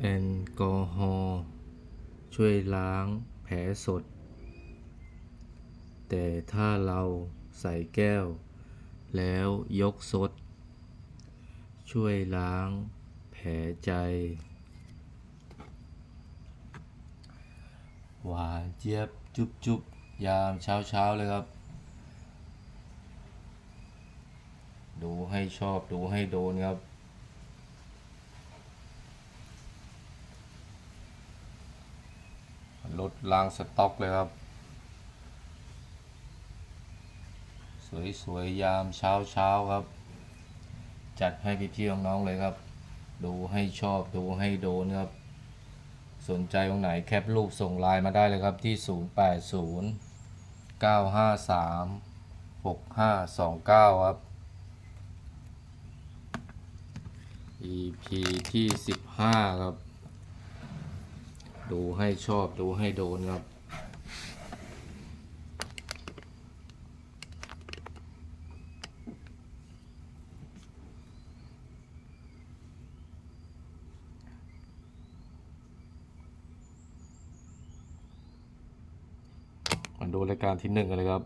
แอลกอฮอล์ช่วยล้างแผลสด แต่ถ้าเราใส่แก้ว แล้วยกซดช่วยล้างแผลใจ หวานเจี๊ยบจุบจุบยามเช้าเช้าๆเลยครับ ดูให้ชอบดูให้โดนครับ ลดล้างสต็อกเลยครับ สวยๆยามเช้าเช้าครับ จัดให้พี่พี่ๆน้องๆเลยครับ ดูให้ชอบดูให้โดนครับ สนใจตรงไหนแคปรูปส่งไลน์มาได้เลยครับที่ 080 953 6529 ครับ EP ที่ 15 ครับ ดูให้ชอบดูให้โดนครับ มาดูรายการที่หนึ่งกันเลยครับ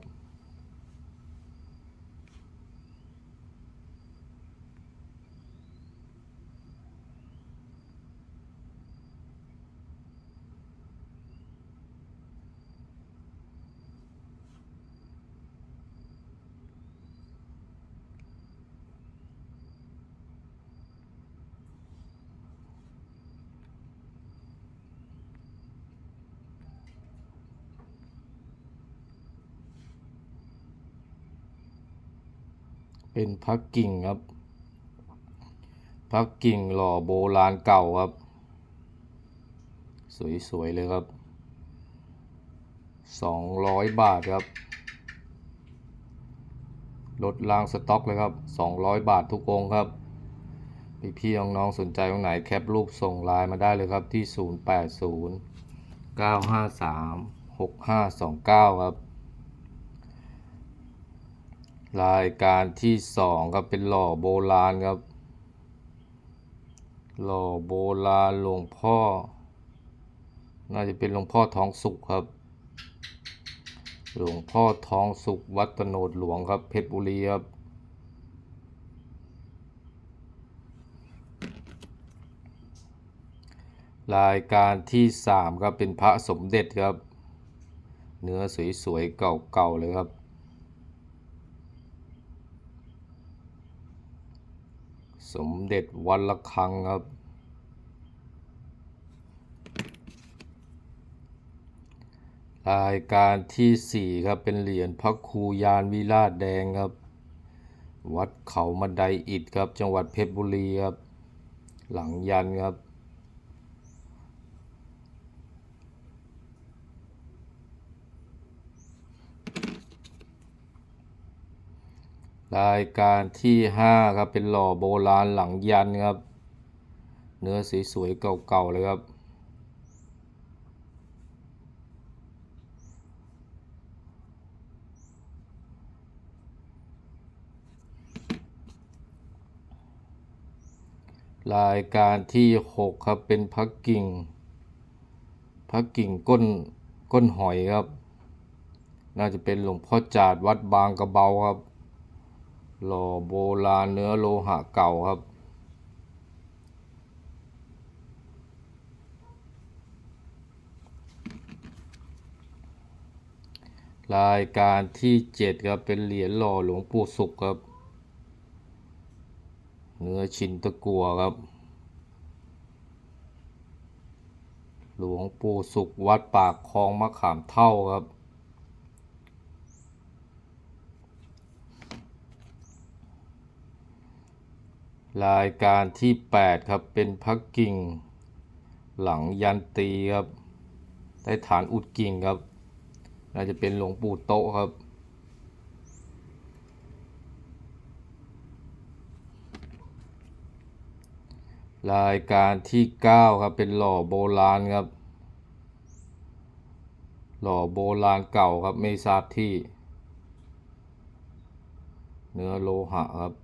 เป็นพักกิ่งครับพักกิ่งหล่อโบราณเก่าครับ สวย ๆ เลยครับสองร้อยบาทครับลดล้างสต็อกเลยครับสองร้อยบาททุกองครับ พี่พี่น้องๆสนใจตรงไหนแคปรูปส่งไลน์มาได้เลยครับที่ 080 953 6529 ครับ รายการที่สองครับเป็นหล่อโบราณครับ หล่อโบราณหลวงพ่อ น่าจะเป็นหลวงพ่อทองสุขครับ หลวงพ่อทองสุขวัดตโนดหลวงครับเพชรบุรีครับรายการที่สามครับเป็นพระสมเด็จครับ เนื้อสวยๆเก่าๆเลยครับ สมเด็จวันละคังครับ รายการที่สี่ครับ เป็นเหรียญพระครูยานวิราชแดงครับ วัดเขามาไดอิดครับ จังหวัดเพชรบุรีครับ หลังยันครับ รายการที่ห้าครับ เป็นหล่อโบราณหลังยันครับ เนื้อสีสวยเก่าๆเลยครับรายการที่หกครับเป็นพักกิ่งพักกิ่งก้นก้นหอยครับ น่าจะเป็นหลวงพ่อจาดวัดบางกระเบาครับ หล่อโบราณเนื้อโลหะเก่าครับ รายการที่เจ็ดครับเป็นเหรียญหล่อหลวงปู่สุขครับ เนื้อชินตะกัวครับ หลวงปู่สุขวัดปากคลองมะขามเท่าครับ รายการที่ 8 ครับเป็นพักกิ่ง หลังยันตีครับใต้ฐานอุดกิ่งครับ น่าจะเป็นหลวงปู่โตะครับ รายการที่ 9 ครับเป็นหล่อโบราณครับ หล่อโบราณเก่าครับไม่ทราบที่ เนื้อโลหะครับ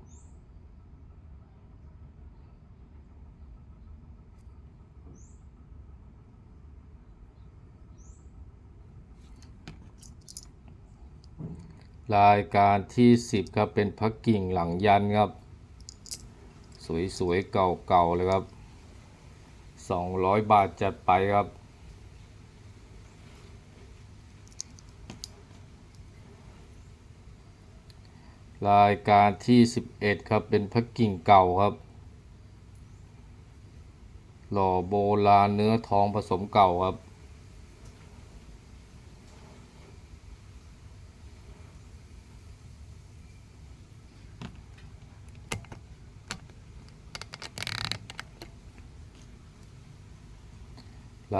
รายการที่ 10 ครับเป็นพระกิ่งหลังยันครับ สวยๆ เก่าๆ เลยครับ 200 บาทจัดไปครับ รายการที่ 11 ครับเป็นพระกิ่งเก่าครับ หล่อโบราณเนื้อทองผสมเก่าครับ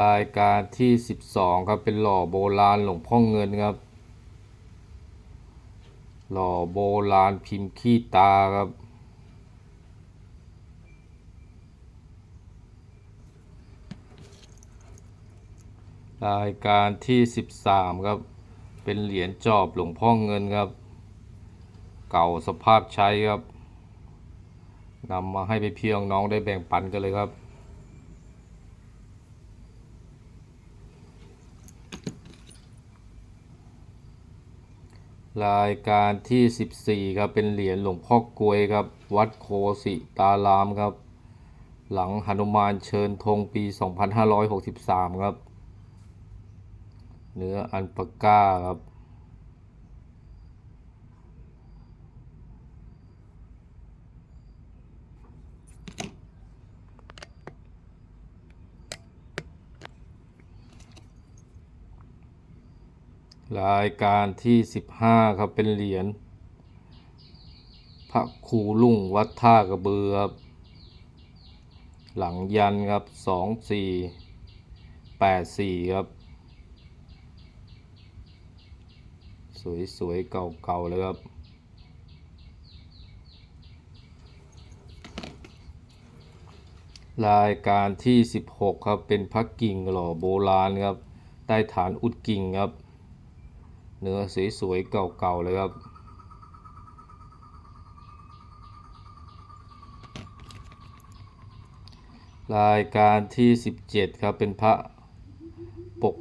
รายการที่ 12 ครับ เป็นหล่อโบราณหลวงพ่อเงินครับ หล่อโบราณพิมพ์ขี้ตาครับ รายการที่ 13 ครับ เป็นเหรียญจอบหลวงพ่อเงินครับ เก่าสภาพใช้ครับนำมาให้ไปเพี่น้องได้แบ่งปันกันเลยครับ รายการที่ 14 ครับ เป็นเหรียญหลวงพ่อกลวยครับ วัดโคสิตารามครับ หลังหนุมานเชิญธงปี 2563 ครับ เนื้ออันปาก้าครับ รายการที่15ครับเป็นเหรียญพระครูลุ่งวัดท่ากระเบือครับหลังยันครับ2484ครับ สวยๆ เก่าๆเลยครับรายการที่ 16 ครับ เป็นพระกิ่งหล่อโบราณครับ ใต้ฐานอุดกิ่งครับ เนื้อสวยๆเก่าๆเลยครับรายการที่ 17 ครับ เป็นพระปก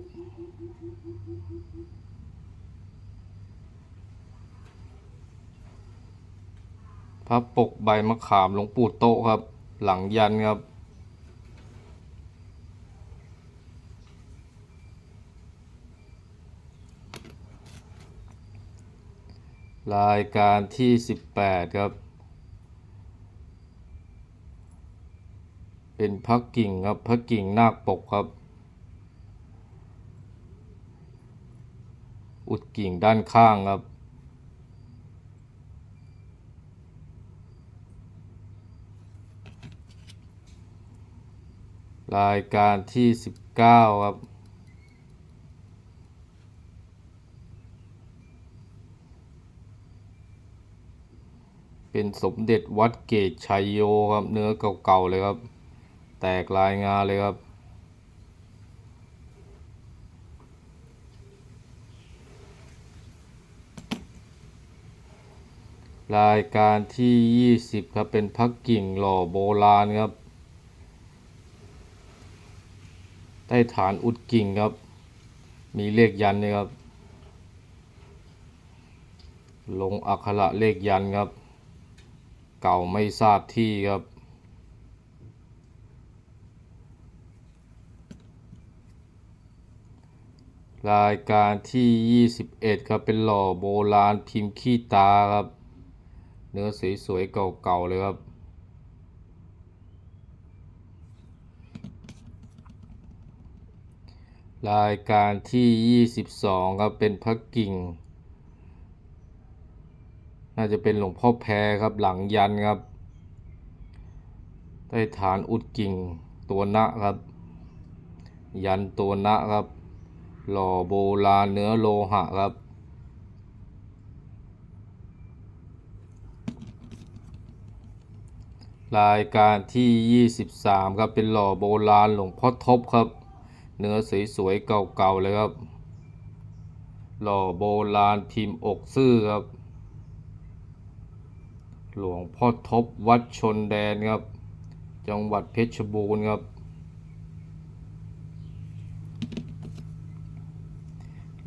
พระปกใบมะขามหลวงปู่โตครับ หลังยันครับ รายการที่ 18 ครับ เป็นพักกิ่งครับพักกิ่งนาคปกครับ อุดกิ่งด้านข้างครับ รายการที่ 19 ครับ เป็นสมเด็จวัดเกตชัยโยครับ เนื้อเก่าๆเลยครับ แตกลายงาเลยครับ รายการที่ 20 ครับเป็นพักกิ่งหล่อโบราณครับ ใต้ฐานอุดกิ่งครับ มีเลขยันนะครับ ลงอักขระเลขยันครับ เก่าไม่ทราบที่ครับ รายการที่ 21 ครับ เป็นหล่อโบราณพิมพ์ขี้ตาครับ เนื้อสวยๆเก่าๆเลยครับรายการที่ 22 ครับ เป็นพระกิ่ง น่าจะเป็นหลวงพ่อแพรครับหลังยันครับ ใต้ฐานอุดกิ่งตัวนะครับ ยันตัวนะครับ หล่อโบราณเนื้อโลหะครับรายการที่ 23 ครับ เป็นหล่อโบราณหลวงพ่อทบครับ เนื้อสวยๆเก่าๆเลยครับ หล่อโบราณพิมพ์อกซื่อครับ หลวงพ่อทบวัดชนแดนครับ จังหวัดเพชรบูรณ์ครับ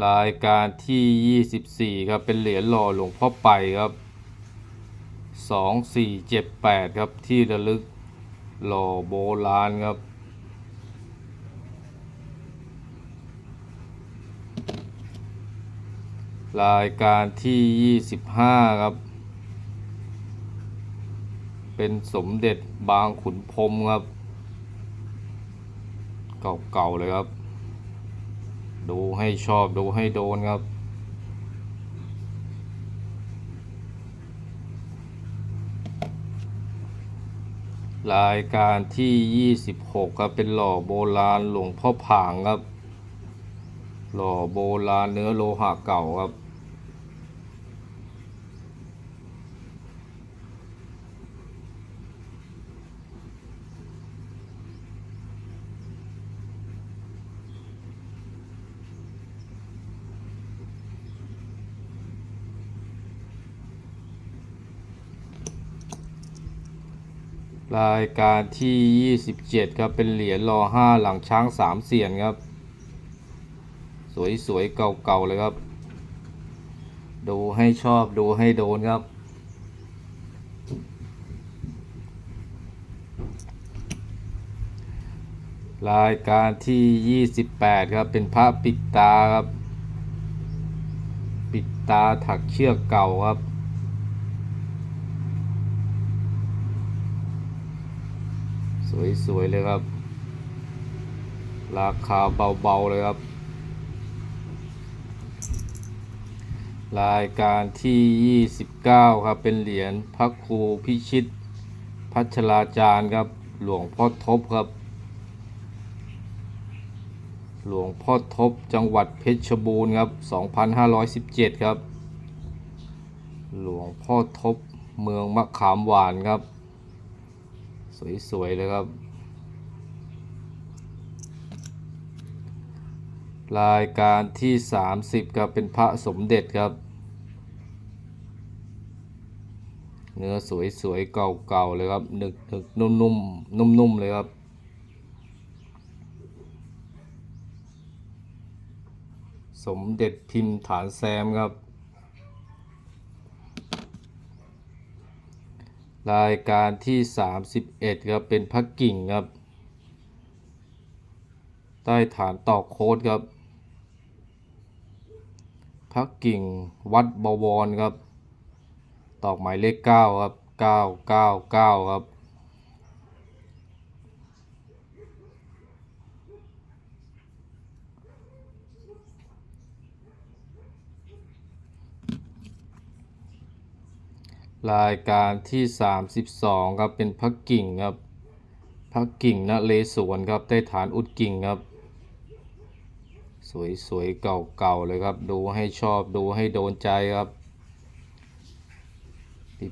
รายการที่ 24 ครับ เป็นเหรียญหล่อหลวงพ่อไปครับ 2478 ครับที่ระลึกหล่อโบราณครับรายการที่ 25 ครับ เป็นสมเด็จบางขุนพรมครับ เก่าๆเลยครับ ดูให้ชอบดูให้โดนครับรายการที่ 26 ครับ เป็นหล่อโบราณหลวงพ่อผางครับ หล่อโบราณเนื้อโลหะเก่าครับ รายการที่ 27 ครับ เป็นเหรียญรอห้าหลังช้างสามเสียนครับ สวยๆ เก่าๆ เลยครับ ดูให้ชอบดูให้โดนครับ รายการที่ 28 ครับ เป็นพระปิดตาครับ ปิดตาถักเชือกเก่าครับ สวยๆเลยครับ ราคาเบาๆเลยครับ รายการที่ 29 ครับ เป็นเหรียญพระครูพิชิต พัชราจารย์ครับ หลวงพ่อทบครับ หลวงพ่อทบจังหวัดเพชรบูรณ์ครับ 2517 ครับ หลวงพ่อทบเมืองมะขามหวานครับ สวยๆเลยครับ รายการที่ 30ครับเป็นพระสมเด็จครับ เนื้อสวยๆ เก่าๆ เลยครับหนึกนึกนุ่มๆนุ่มๆเลยครับสมเด็จพิมพ์ฐานแซมครับ รายการที่ 31ครับเป็นพักกิ่งครับ ใต้ฐานตอกโค้ดครับพักกิ่งวัดบวรครับ ตอกหมายเลข 9 ครับ 999 ครับ รายการที่ 32ครับเป็นพักกิ่งครับพักกิ่งนเลสวนครับใต้ฐานอุดกิ่งครับ สวยๆเก่าๆเลยครับ ดูให้ชอบดูให้โดนใจครับ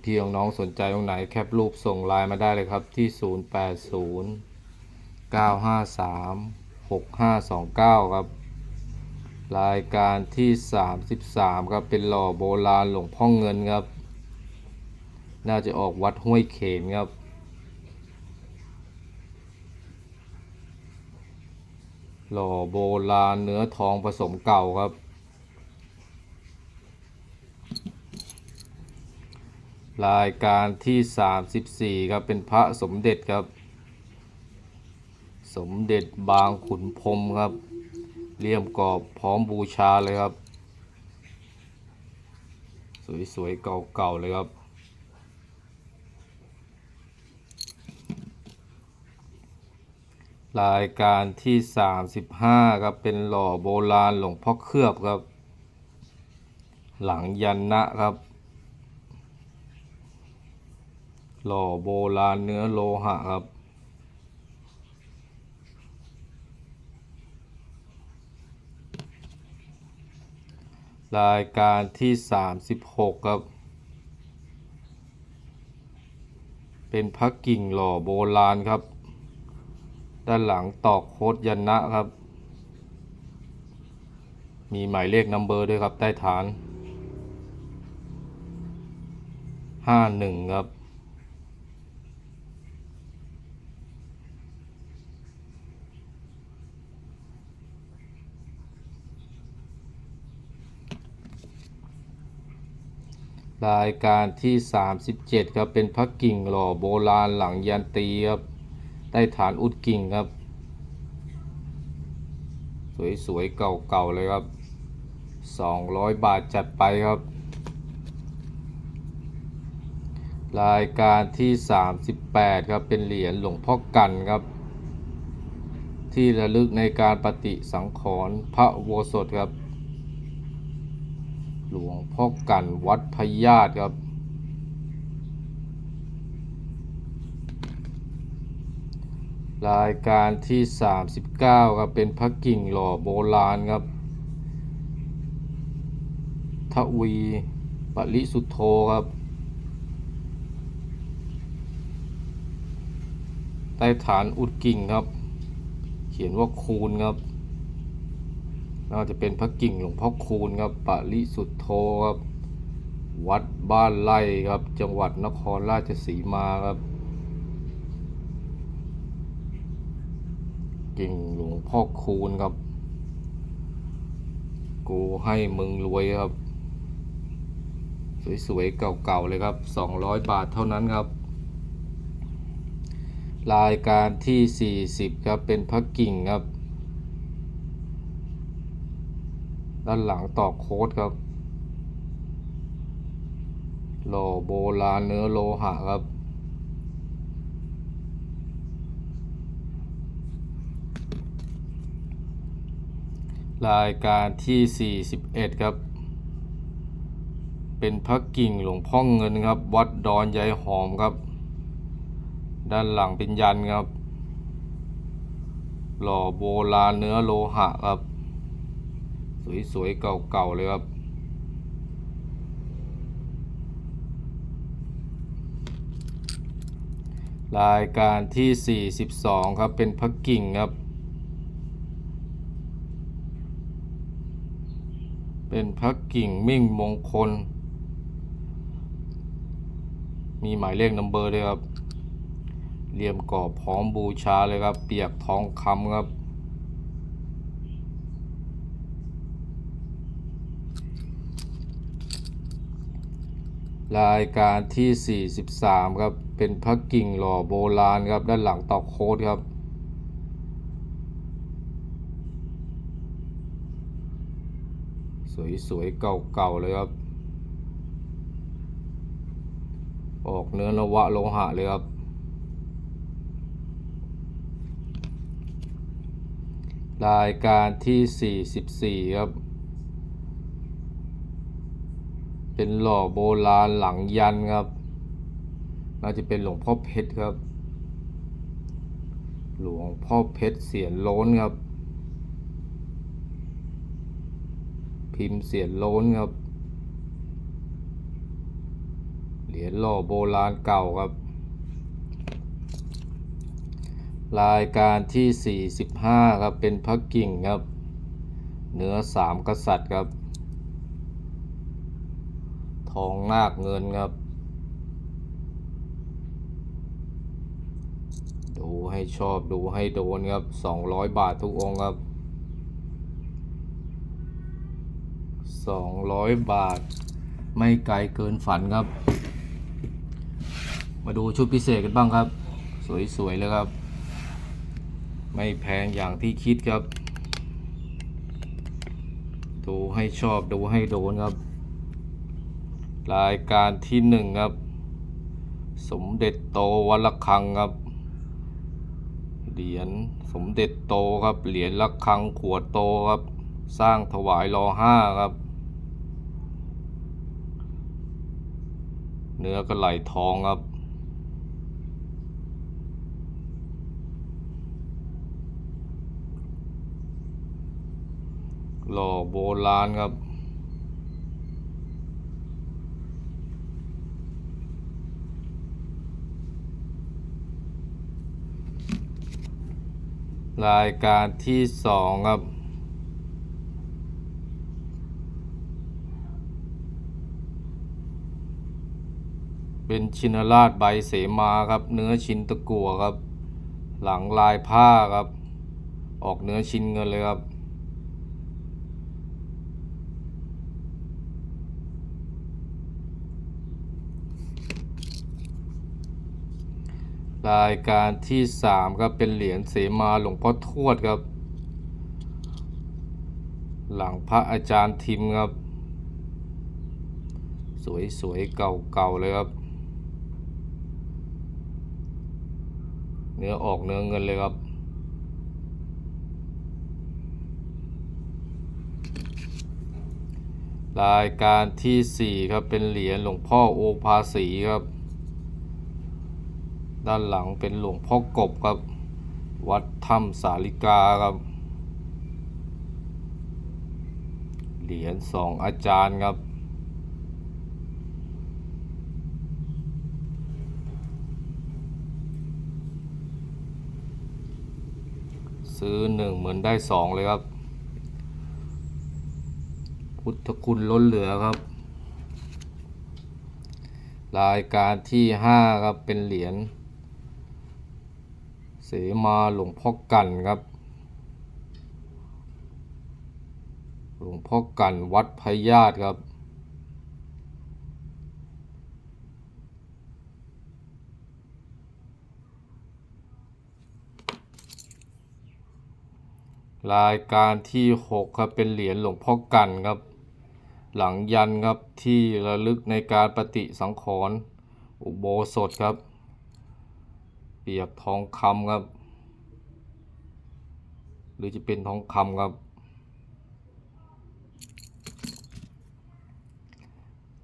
พี่ๆน้องๆสนใจตรงไหนแคปรูปส่งไลน์มาได้เลยครับที่ 080 953 6529 ครับ รายการที่ 33 ครับ เป็นหล่อโบราณหลวงพ่อเงินครับ น่าจะออกวัดห้วยเขนครับ หล่อโบราณเนื้อทองผสมเก่าครับ รายการที่ 34 ครับ เป็นพระสมเด็จครับ สมเด็จบางขุนพรมครับเลี่ยมกรอบพร้อมบูชาเลยครับ สวยๆเก่าๆเลยครับ รายการที่ 35ครับเป็นหล่อโบราณหลวงพ่อเคลือบครับ หลังยันนะครับ หล่อโบราณเนื้อโลหะครับ รายการที่ 36 ครับ เป็นพักกิ่งหล่อโบราณครับ ด้านหลังตอกโค้ดยันนะครับ มีหมายเลขนัมเบอร์ด้วยครับ ใต้ฐานห้าหนึ่งครับ รายการที่ 37 ครับ เป็นพระกิ่งหล่อโบราณหลังยันตีครับ ใต้ฐานอุดกิ่งครับ สวยๆ เก่าๆ เลยครับ 200 บาทจัดไปครับ รายการที่ 38 ครับ เป็นเหรียญหลวงพ่อกันครับ ที่ระลึกในการปฏิสังขรณ์พระโบสถครับ หลวงพ่อกันวัดพญาตครับ รายการที่ 39ครับเป็นพระกิ่งหล่อโบราณครับ ทวีปริสุทโธครับ ใต้ฐานอุดกิ่งครับ เขียนว่าคูณครับน่าจะเป็นพระกิ่งหลวงพ่อคูณครับปริสุทธโธครับ วัดบ้านไร่ครับ จังหวัดนครราชสีมาครับ กิ่งหลวงพ่อคูณครับ กูให้มึงรวยครับ สวยๆ เก่าๆ เลยครับ 200 บาทเท่านั้นครับ รายการที่ 40 ครับ เป็นพระกิ่งครับ ด้านหลังต่อโค้ดครับ หล่อโบราณเนื้อโลหะครับ รายการที่ 41 ครับ เป็นพระกิ่งหลวงพ่อเงินครับ วัดดอนยายหอมครับ ด้านหลังเป็นยันครับ หล่อโบราณเนื้อโลหะครับ สวยๆ เก่าๆ เลยครับ รายการที่ 42 ครับ เป็นพระกิ่งครับ เป็นพระกิ่งมิ่งมงคล มีหมายเลขนัมเบอร์ด้วยครับเหลี่ยมกรอบพร้อมบูชาเลยครับ เปียกทองคำครับ รายการที่ 43 ครับ เป็นพระกิ่งหล่อโบราณครับ ด้านหลังตอกโค้ดครับ สวยๆเก่าๆเลยครับ ออกเนื้อละวะโลหะเลยครับ รายการที่ 44 ครับ เป็นหล่อโบราณหลังยันครับ น่าจะเป็นหลวงพ่อเพชรครับ หลวงพ่อเพชรเสียนโล้นครับ พิมพ์เสียนโล้นครับ เหรียญหล่อโบราณเก่าครับ รายการที่ 45 ครับ เป็นพระกิ่งครับ เนื้อสามกษัตริย์ครับ ทองนาคเงินครับ ดูให้ชอบดูให้โดนครับ 200 บาททุกองค์ครับ 200 บาท ไม่ไกลเกินฝันครับ มาดูชุดพิเศษกันบ้างครับ สวยๆเลยครับ ไม่แพงอย่างที่คิดครับ ดูให้ชอบดูให้โดนครับ รายการที่หนึ่งครับ สมเด็จโตวัละคังครับเหรียญสมเด็จโตครับ เหรียญละคังขวดโตครับ สร้างถวายรอห้าครับ เนื้อกระไหลทองครับ หล่อโบราณครับรายการที่สองครับ เป็นชินราชใบเสมาครับ เนื้อชินตะกัวครับ หลังลายผ้าครับ ออกเนื้อชินเงินเลยครับ รายการที่ 3 ครับ เป็นเหรียญเสมาหลวงพ่อทวดครับ หลังพระอาจารย์ทิมครับ สวยๆ เก่าๆเลยครับ เนื้อออกเนื้อเงินเลยครับ รายการที่สี่ครับเป็นเหรียญหลวงพ่อโอภาสีครับ ด้านหลังเป็นหลวงพ่อกบครับ วัดถ้ำสาลิกาครับ เหรียญสองอาจารย์ครับ ซื้อหนึ่งเหมือนได้สองเลยครับ พุทธคุณล้นเหลือครับ รายการที่ห้าครับเป็นเหรียญเสมาหลวงพ่อกันครับ หลวงพ่อกันวัดพญาตครับ รายการที่หกครับเป็นเหรียญหลวงพ่อกันครับ หลังยันครับที่ระลึกในการปฏิสังขรณ์อุโบสถครับ เปียกทองคำครับ หรือจะเป็นทองคำครับ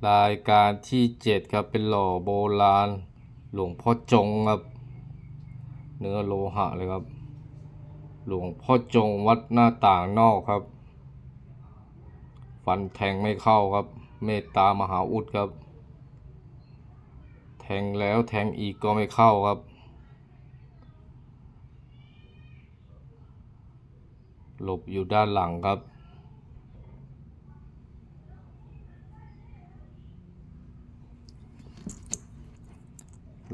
รายการที่เจ็ดครับเป็นหล่อโบราณ หลวงพ่อจงครับ เนื้อโลหะเลยครับ หลวงพ่อจงวัดหน้าต่างนอกครับ ฟันแทงไม่เข้าครับ เมตตามหาอุดครับ แทงแล้วแทงอีกก็ไม่เข้าครับ หลบอยู่ด้านหลังครับ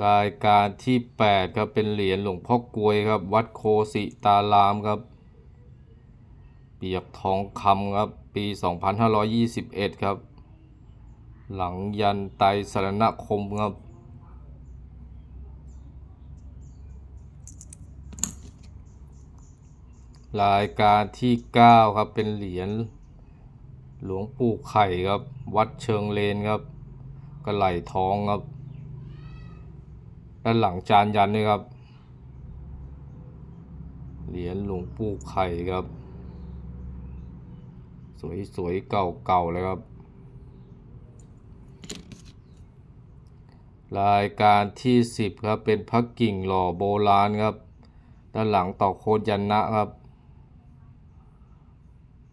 รายการที่ 8 ครับ เป็นเหรียญหลวงพ่อกลวยครับ วัดโคสิตารามครับ เปียกทองคำครับ ปี 2521 ครับ หลังยันไตสรณคมครับรายการที่ 9 ครับ เป็นเหรียญหลวงปู่ไข่ครับ วัดเชิงเลนครับ กระไหลทองครับ ด้านหลังจานยันนี่ครับ เหรียญหลวงปู่ไข่ครับ สวยๆ เก่าๆเลยครับ รายการที่ 10 ครับ เป็นพระกิ่งหล่อโบราณครับ ด้านหลังต่อโคดยันนะครับ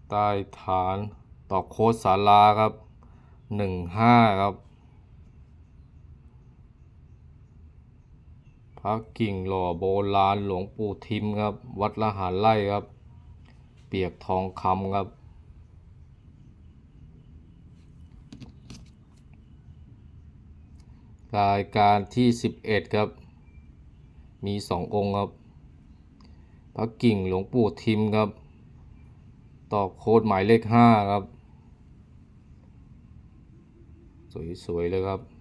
ใต้ฐานต่อโคดศาลาครับ 15 ครับ ระกิ่งหล่อโบราณหลวงปู่ทิมครับ วัดละหารไร่ครับ เปียกทองคำครับรายการที่ 11 ครับ มีสององค์ครับ พระกิ่งหลวงปู่ทิมครับ ต่อโค้ดหมายเลข 5 ครับ สวย ๆ เลยครับ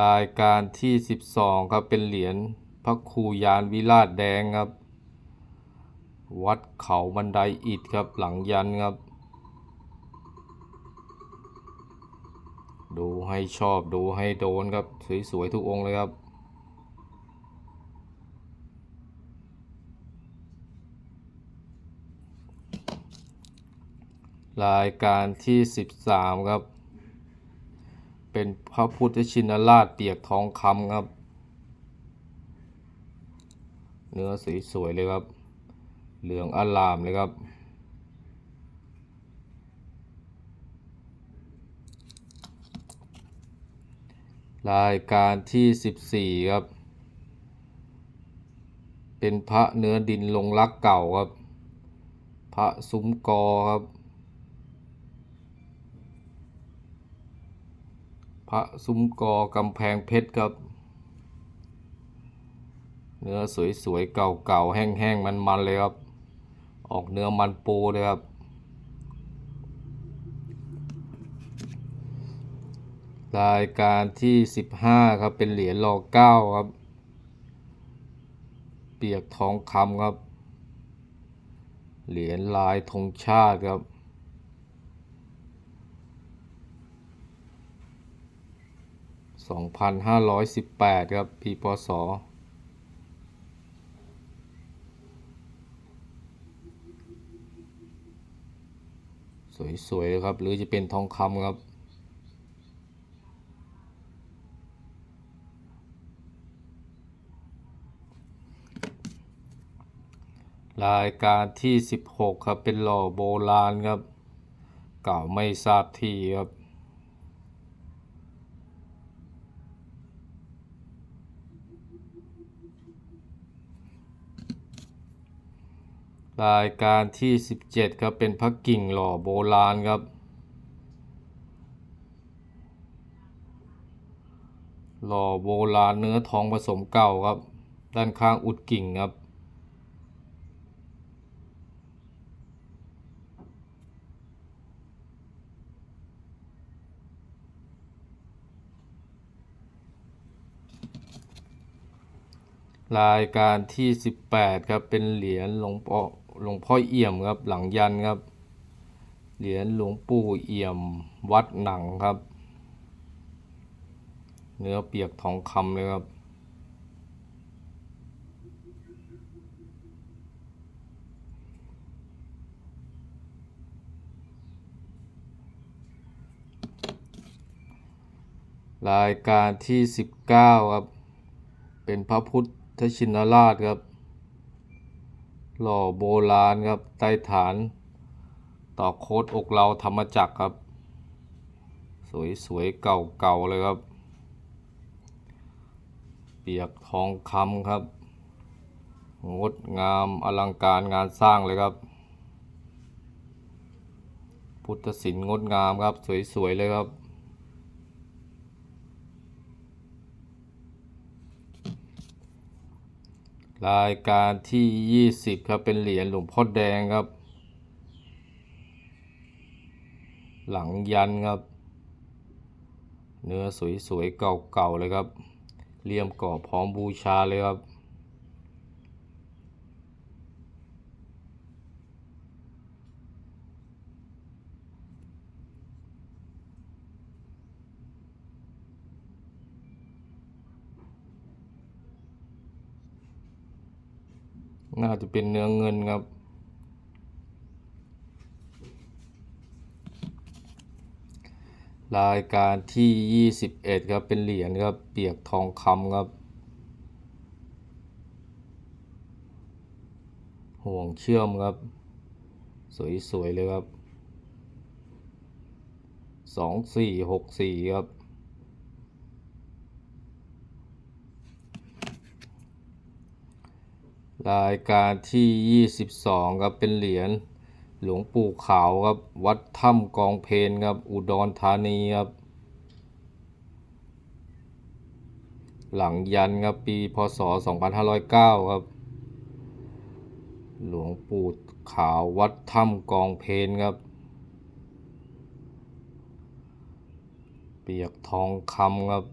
รายการที่ 12 ครับเป็นเหรียญพระครูยานวิราชแดงครับ วัดเขาบันไดอิฐครับหลังยันครับ ดูให้ชอบดูให้โดนครับ สวยๆทุกองค์เลยครับรายการที่ 13 ครับ เป็นพระพุทธชินราชเปียกทองคำครับ เนื้อสีสวยเลยครับ เหลืองอลามเลยครับ รายการที่ 14 ครับ เป็นพระเนื้อดินลงรักเก่าครับ พระซุ้มกอครับ พระซุ้มกอกำแพงเพชรครับ เนื้อสวยๆ เก่าๆ แห้งๆ มันๆ เลยครับ ออกเนื้อมันปูเลยครับ รายการที่ 15 ครับ เป็นเหรียญรอเก้าครับ เปียกทองคำครับ เหรียญลายธงชาติครับ สองพันห้าร้อยสิบแปดครับ ปีพศสวยๆเลยครับ หรือจะเป็นทองคำครับ รายการที่ 16 ครับ เป็นหล่อโบราณครับ เก่าไม่ทราบที่ครับ รายการที่ 17 ครับ เป็นพระกิ่งหล่อโบราณครับ หล่อโบราณเนื้อทองผสมเก่าครับ ด้านข้างอุดกิ่งครับรายการที่ 18 ครับ เป็นเหรียญหลวงพ่อ หลวงพ่อเอี่ยมครับ หลังยันครับ เหรียญหลวงปู่เอี่ยมวัดหนังครับ เนื้อเปียกทองคำเลยครับรายการที่ 19 ครับ เป็นพระพุทธชินราชครับ หล่อโบราณครับใต้ฐาน ต่อโคดอกเราธรรมจักรครับ สวยๆ เก่าๆ เลยครับ เปียกทองคำครับ งดงามอลังการงานสร้างเลยครับ พุทธศิลป์งดงามครับ สวยๆ เลยครับ รายการที่ 20 ครับ เป็นเหรียญหลวงพ่อแดงครับ หลังยันครับ เนื้อสวยๆเก่าๆเลยครับเลี่ยมกรอพร้อมบูชาเลยครับ น่าจะเป็นเนื้อเงินครับ รายการที่ 21 ครับ เป็นเหรียญครับ เปียกทองคำครับ ห่วงเชื่อมครับ สวยๆเลยครับสองสี่หกสี่ครับ รายการที่ 22 ครับเป็นเหรียญหลวงปู่ขาวครับวัดถ้ำกองเพนครับอุดรธานีครับ หลังยันครับปีพศ 2509 ครับ หลวงปู่ขาววัดถ้ำกองเพนครับ เปียกทองคำครับ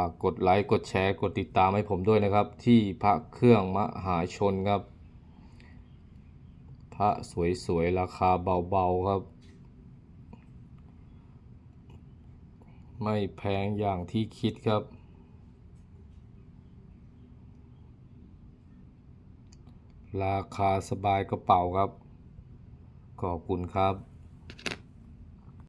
ากกดไลค์กดแชร์กดติดตามให้ผมด้วยนะครับ ที่พระเครื่องมหาชนครับ พระสวยๆ ราคาเบาๆครับ ไม่แพงอย่างที่คิดครับ ราคาสบายกระเป๋าครับ ขอบคุณครับ